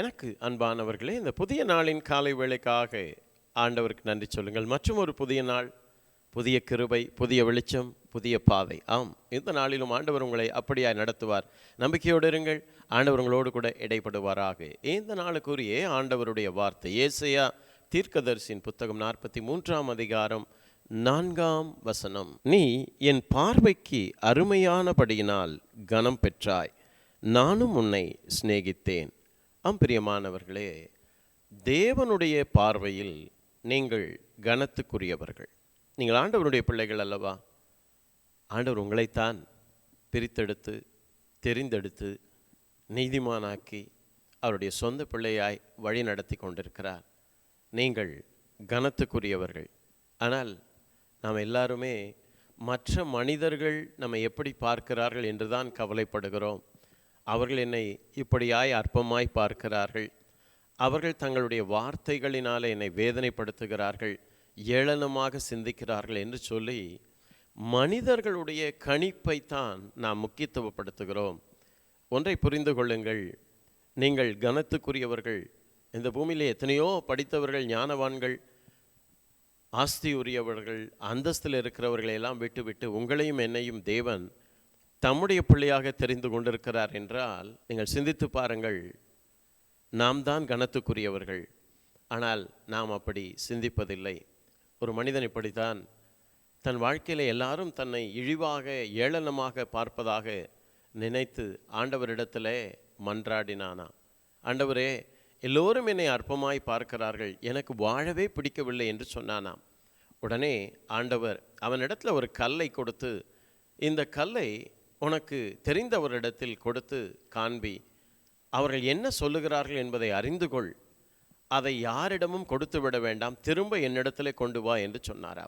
எனக்கு அன்பானவர்களே இந்த புதிய நாளின் காலை வேளைக்காக ஆண்டவருக்கு நன்றி சொல்லுங்கள். மற்றும் ஒரு புதிய நாள் புதிய கிருபை புதிய வெளிச்சம் புதிய பாதை. ஆம் இந்த நாளிலும் ஆண்டவர் உங்களை அப்படியாய் நடத்துவார். நம்பிக்கையோடு இருங்கள் ஆண்டவர் உங்களோடு கூட இடைப்படுவாராக. இந்த நாளுக்குரிய ஆண்டவருடைய வார்த்தை ஏசையா தீர்க்கதரிசியின் புத்தகம் நாற்பத்தி மூன்றாம் அதிகாரம் நான்காம் வசனம். நீ என் பார்வைக்கு அருமையானபடியினால் கனம் பெற்றாய் நானும் உன்னை சிநேகித்தேன். அம்பிரியமானவர்களே தேவனுடைய பார்வையில் நீங்கள் கனத்துக்குரியவர்கள். நீங்கள் ஆண்டவருடைய பிள்ளைகள் அல்லவா? ஆண்டவர் உங்களைத்தான் பிரித்தெடுத்து தெரிந்தெடுத்து நீதிமானாக்கி அவருடைய சொந்த பிள்ளையாய் வழி நடத்தி கொண்டிருக்கிறார். நீங்கள் கனத்துக்குரியவர்கள். ஆனால் நாம் எல்லாருமே மற்ற மனிதர்கள் நம்மை எப்படி பார்க்கிறார்கள் என்று தான் கவலைப்படுகிறோம். அவர்கள் என்னை இப்படியாய் அற்பமாய் பார்க்கிறார்கள். அவர்கள் தங்களுடைய வார்த்தைகளினால் என்னை வேதனைப்படுத்துகிறார்கள். ஏளனமாக சிந்திக்கிறார்கள் என்று சொல்லி மனிதர்களுடைய கணிப்பைத்தான் நாம் முக்கியத்துவப்படுத்துகிறோம். ஒன்றை புரிந்து கொள்ளுங்கள். நீங்கள் கனத்துக்குரியவர்கள். இந்த பூமியிலே எத்தனையோ படித்தவர்கள் ஞானவான்கள் ஆஸ்தி உரியவர்கள் அந்தஸ்தில் இருக்கிறவர்களை எல்லாம் விட்டுவிட்டு உங்களையும் என்னையும் தேவன் தம்முடைய பிள்ளையாக தெரிந்து கொண்டிருக்கிறார் என்றால் நீங்கள் சிந்தித்து பாருங்கள் நாம் தான் கனத்துக்குரியவர்கள். ஆனால் நாம் அப்படி சிந்திப்பதில்லை. ஒரு மனிதன் இப்படித்தான் தன் வாழ்க்கையில் எல்லாரும் தன்னை இழிவாக ஏளனமாக பார்ப்பதாக நினைத்து ஆண்டவரிடத்திலே மன்றாடினானா? ஆண்டவரே எல்லோரும் என்னை அற்பமாய் பார்க்கிறார்கள். எனக்கு வாழவே பிடிக்கவில்லை என்று சொன்னானாம். உடனே ஆண்டவர் அவனிடத்துல ஒரு கல்லை கொடுத்து இந்த கல்லை உனக்கு தெரிந்தவரிடத்தில் கொடுத்து காண்பி. அவர்கள் என்ன சொல்லுகிறார்கள் என்பதை அறிந்து கொள். அதை யாரிடமும் கொடுத்து விட வேண்டாம். திரும்ப என்னிடத்திலே கொண்டு வா என்று சொன்னாரா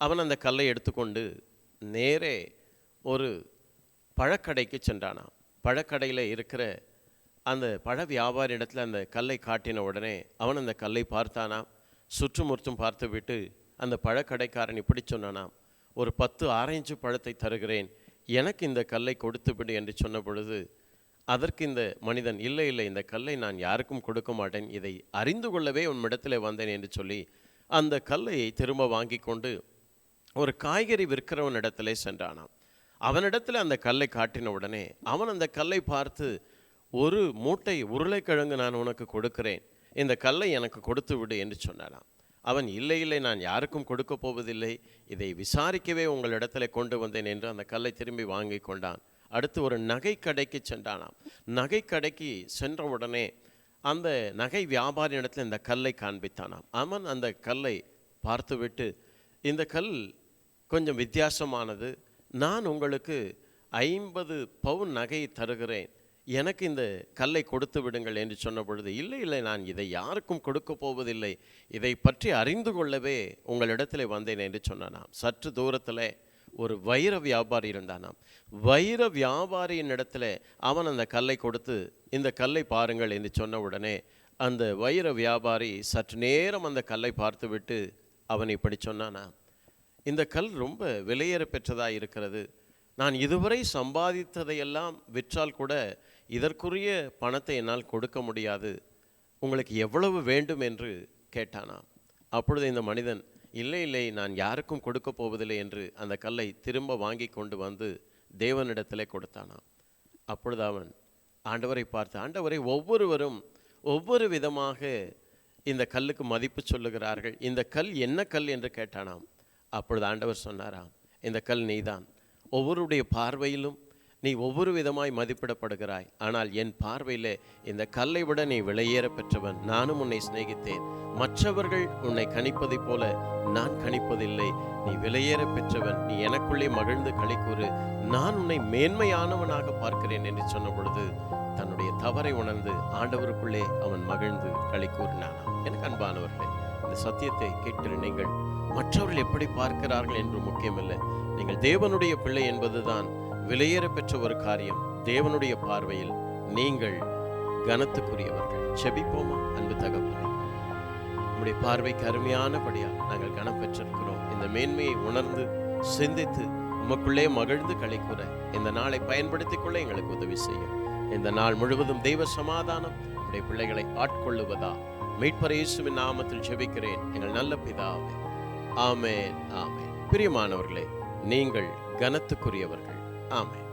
அவன் அந்த கல்லை எடுத்துக்கொண்டு நேரே ஒரு பழக்கடைக்கு சென்றானாம். பழக்கடையில் இருக்கிற அந்த பழ வியாபாரி இடத்துல அந்த கல்லை காட்டின உடனே அவன் அந்த கல்லை பார்த்தானாம். சுற்றுமுற்றும் பார்த்துவிட்டு அந்த பழக்கடைக்காரன் இப்படி சொன்னானாம். ஒரு பத்து ஆரஞ்சு பழத்தை தருகிறேன். எனக்கு இந்த கல்லை கொடுத்து விடு என்று சொன்ன பொழுது அதற்கு இந்த மனிதன் இல்லை இல்லை இந்த கல்லை நான் யாருக்கும் கொடுக்க மாட்டேன் இதை அறிந்து கொள்ளவே உன்னிடத்தில் வந்தேன் என்று சொல்லி அந்த கல்லை திரும்ப வாங்கி கொண்டு ஒரு காய்கறி விற்கிறவன் இடத்திலே சென்றானாம். அவனிடத்தில் அந்த கல்லை காட்டின உடனே அவன் அந்த கல்லை பார்த்து ஒரு மூட்டை உருளைக்கிழங்கு நான் உனக்கு கொடுக்கிறேன் இந்த கல்லை எனக்கு கொடுத்து விடு என்று சொன்னானாம். அவன் இல்லை இல்லை நான் யாருக்கும் கொடுக்க போவதில்லை. இதை விசாரிக்கவே உங்களிடத்தில் கொண்டு வந்தேன் என்று அந்த கல்லை திரும்பி வாங்கி கொண்டான். அடுத்து ஒரு நகை கடைக்கு சென்றானாம். நகை கடைக்கு சென்ற உடனே அந்த நகை வியாபாரி இடத்துல இந்த கல்லை காண்பித்தானாம். அவன் அந்த கல்லை பார்த்துவிட்டு இந்த கல் கொஞ்சம் வித்தியாசமானது. நான் உங்களுக்கு ஐம்பது பவுன் நகை தருகிறேன். எனக்கு இந்த கல்லை கொடுத்து விடுங்கள் என்று சொன்ன பொழுது இல்லை இல்லை நான் இதை யாருக்கும் கொடுக்க போவதில்லை. இதை பற்றி அறிந்து கொள்ளவே உங்களிடத்தில் வந்தேன் என்று சொன்னானாம். சற்று தூரத்தில் ஒரு வைர வியாபாரி இருந்தானாம். வைர வியாபாரியின் இடத்துல அவன் அந்த கல்லை கொடுத்து இந்த கல்லை பாருங்கள் என்று சொன்ன உடனே அந்த வைர வியாபாரி சற்று நேரம் அந்த கல்லை பார்த்துவிட்டு அவன் இப்படி சொன்னானா இந்த கல் ரொம்ப விலையேற பெற்றதாக இருக்கிறது. நான் இதுவரை சம்பாதித்ததையெல்லாம் விற்றால் கூட இதற்குரிய பணத்தை என்னால் கொடுக்க முடியாது. உங்களுக்கு எவ்வளவு வேண்டும் என்று கேட்டானாம். அப்பொழுது இந்த மனிதன் இல்லை இல்லை நான் யாருக்கும் கொடுக்க போவதில்லை என்று அந்த கல்லை திரும்ப வாங்கி கொண்டு வந்து தேவனிடத்திலே கொடுத்தானாம். அப்பொழுது அவன் ஆண்டவரை பார்த்து ஆண்டவரை ஒவ்வொருவரும் ஒவ்வொரு விதமாக இந்த கல்லுக்கு மதிப்பு சொல்லுகிறார்கள். இந்த கல் என்ன கல்? என்று கேட்டானாம். அப்பொழுது ஆண்டவர் சொன்னாராம் இந்த கல் நீதான். ஒவ்வொருடைய பார்வையிலும் நீ ஒவ்வொரு விதமாய் மதிப்பிடப்படுகிறாய். ஆனால் என் பார்வையிலே இந்த கல்லை விட நீ விலையேற பெற்றவன். நானும் உன்னை சிநேகித்தேன். மற்றவர்கள் உன்னை கணிப்பதைப் போல நான் கணிப்பதில்லை. நீ விலையேற பெற்றவன். நீ எனக்குள்ளே மகிழ்ந்து களி கூறு நான் உன்னை மேன்மையானவனாக பார்க்கிறேன் என்று சொன்ன பொழுது தன்னுடைய தவறை உணர்ந்து ஆண்டவருக்குள்ளே அவன் மகிழ்ந்து களி கூறினானாம் எனக்கு அன்பானவர்களே இந்த சத்தியத்தை கேட்கிற நீங்கள் மற்றவர்கள் எப்படி பார்க்கிறார்கள் என்று முக்கியமில்லை. நீங்கள் தேவனுடைய பிள்ளை என்பதுதான் விலையேற பெற்ற ஒரு காரியம். தேவனுடைய பார்வையில் நீங்கள் கனத்துக்குரியவர்கள். செபிப்போமா? அன்பு தகப்பனே. உம்முடைய பார்வைக்கு அருமையானபடியால் நாங்கள் கனம் பெற்றிருக்கிறோம். இந்த மேன்மையை உணர்ந்து சிந்தித்து உமக்குள்ளே மகிழ்ந்து கழிக்குற இந்த நாளை பயன்படுத்திக் கொள்ள எங்களுக்கு உதவி செய்யும். இந்த நாள் முழுவதும் தெய்வ சமாதானம் நம்முடைய பிள்ளைகளை ஆட்கொள்ளுவதா? மீட்பரேசுவின் நாமத்தில் ஜெபிக்கிறேன். எங்கள் நல்ல பிதாவே. ஆமென் ஆமென். பிரியமானவர்களே நீங்கள் கனத்துக்குரியவர்கள். ஆமென்.